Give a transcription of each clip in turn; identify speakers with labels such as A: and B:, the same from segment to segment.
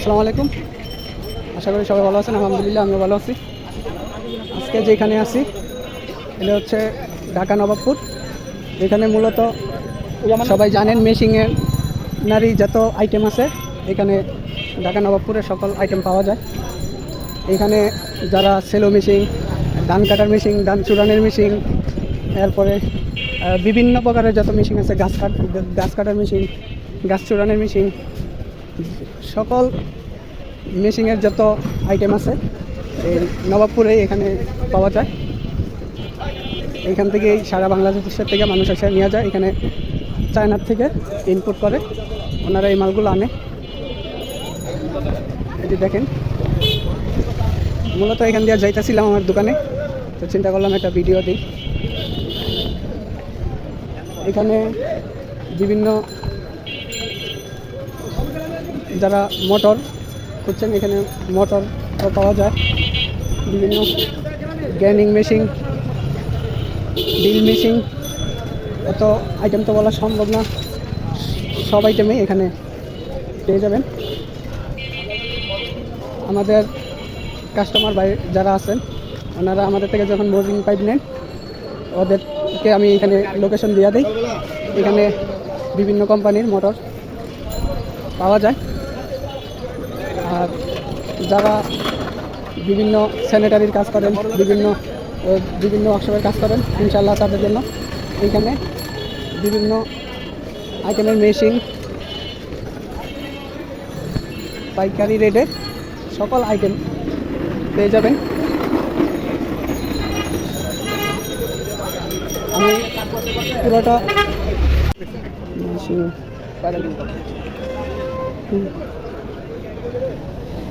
A: আসসালামু আলাইকুম। আশা করি সবাই ভালো আছেন, আলহামদুলিল্লাহ আমিও ভালো আছি। আজকে যেখানে আছি, এটা হচ্ছে ঢাকা নবাবপুর। এখানে মূলত সবাই জানেন মেশিংয়ের নারী যত আইটেম আছে, এখানে ঢাকা নবাবপুরে সকল আইটেম পাওয়া যায়। এখানে যারা সেলো মেশিন, ধান কাটার মেশিন, ধান চূড়ানের মেশিন, এরপরে বিভিন্ন প্রকারের যত মেশিন আছে, গাছ কাট গাছ কাটার মেশিন, গাছ চূড়ানের মেশিন সকল মেশিনের যত আইটেম আছে, এই নবাবপুরে এখানে পাওয়া যায়। এইখান থেকেই সারা বাংলাদেশের থেকে মানুষ এসে নিয়ে যায়, এখানে চায়নার থেকে ইনপুট করে। ওনারা এই মালগুলো আনে। এটি দেখেন, মূলত এখান দিয়ে যাইতেছিলাম আমার দোকানে। তো চিন্তা করলাম একটা ভিডিও দিই। এখানে বিভিন্ন যারা মোটর খুঁজছেন, এখানে মোটর পাওয়া যায়। বিভিন্ন গ্যানিং মেশিন ডিল মেশিন, এত আইটেম তো বলা সম্ভব না। সব আইটেমই এখানে পেয়ে যাবেন। আমাদের কাস্টমার বাই যারা আছেন, ওনারা আমাদের থেকে যখন বোর্ডিং পাইপ নেন, ওদেরকে আমি এখানে লোকেশন দিয়ে দিই। এখানে বিভিন্ন কোম্পানির মোটর পাওয়া যায়। যারা বিভিন্ন স্যানিটারির কাজ করেন, বিভিন্ন বিভিন্ন ওয়ার্কশপের কাজ করেন ইনশাল্লাহ তাদের জন্য এইখানে বিভিন্ন আইটেমের মেশিন পাইকারি রেটে সকল আইটেম পেয়ে যাবেন। আমি পুরোটা মেশিন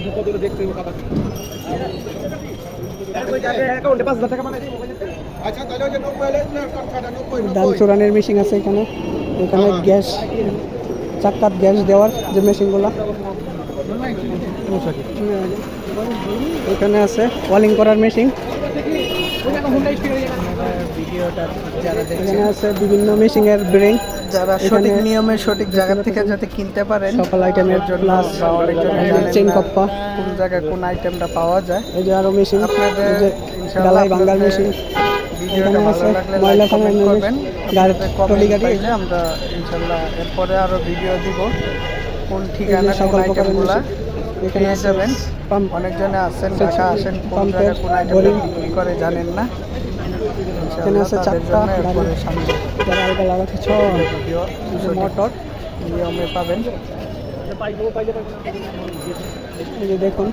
A: হুম। ডাল চোরানের মেশিন আছে এখানে। এখানে গ্যাস, চাক্কাত গ্যাস দেওয়ার যে মেশিনগুলো এখানে আছে ওয়ালিং করার মেশিন এখানে আছে বিভিন্ন মেশিনের ব্রেন
B: যারা সঠিক নিয়মে সঠিক জায়গা থেকে যাতে কিনতে পারেন
A: সকল আইটেমের
B: জন্য
A: চেন কপ্পা।
B: কোন জায়গায় কোন আইটেমটা পাওয়া যায়।
A: এই যে আরও মেশিন
B: আপনাদের
A: ডালাই
B: বাঙ্গাল
A: মেশিন
B: ভিডিওটা ভালো লাগলে
A: ময়লা
B: কমেন্ট করবেন।
A: গাড়ি টলি গাড়ি।
B: আমরা ইনশাআল্লাহ এরপরে আরও ভিডিও দিব কোন ঠিকানা কোন
A: সকল
B: আইটেমগুলা
A: এখানে
B: যাবেন।
A: পাম্প
B: অনেকজনে
A: আসেন
B: ঢাকা আসেন কোন জায়গায় কোন আইটেম বিক্রি করে জানেন না।
A: এখানে আছে
B: চারটা
A: যারা আলগা লাগাতে ছ মোটর
B: নিয়মে পাবেন।
A: এই যে দেখুন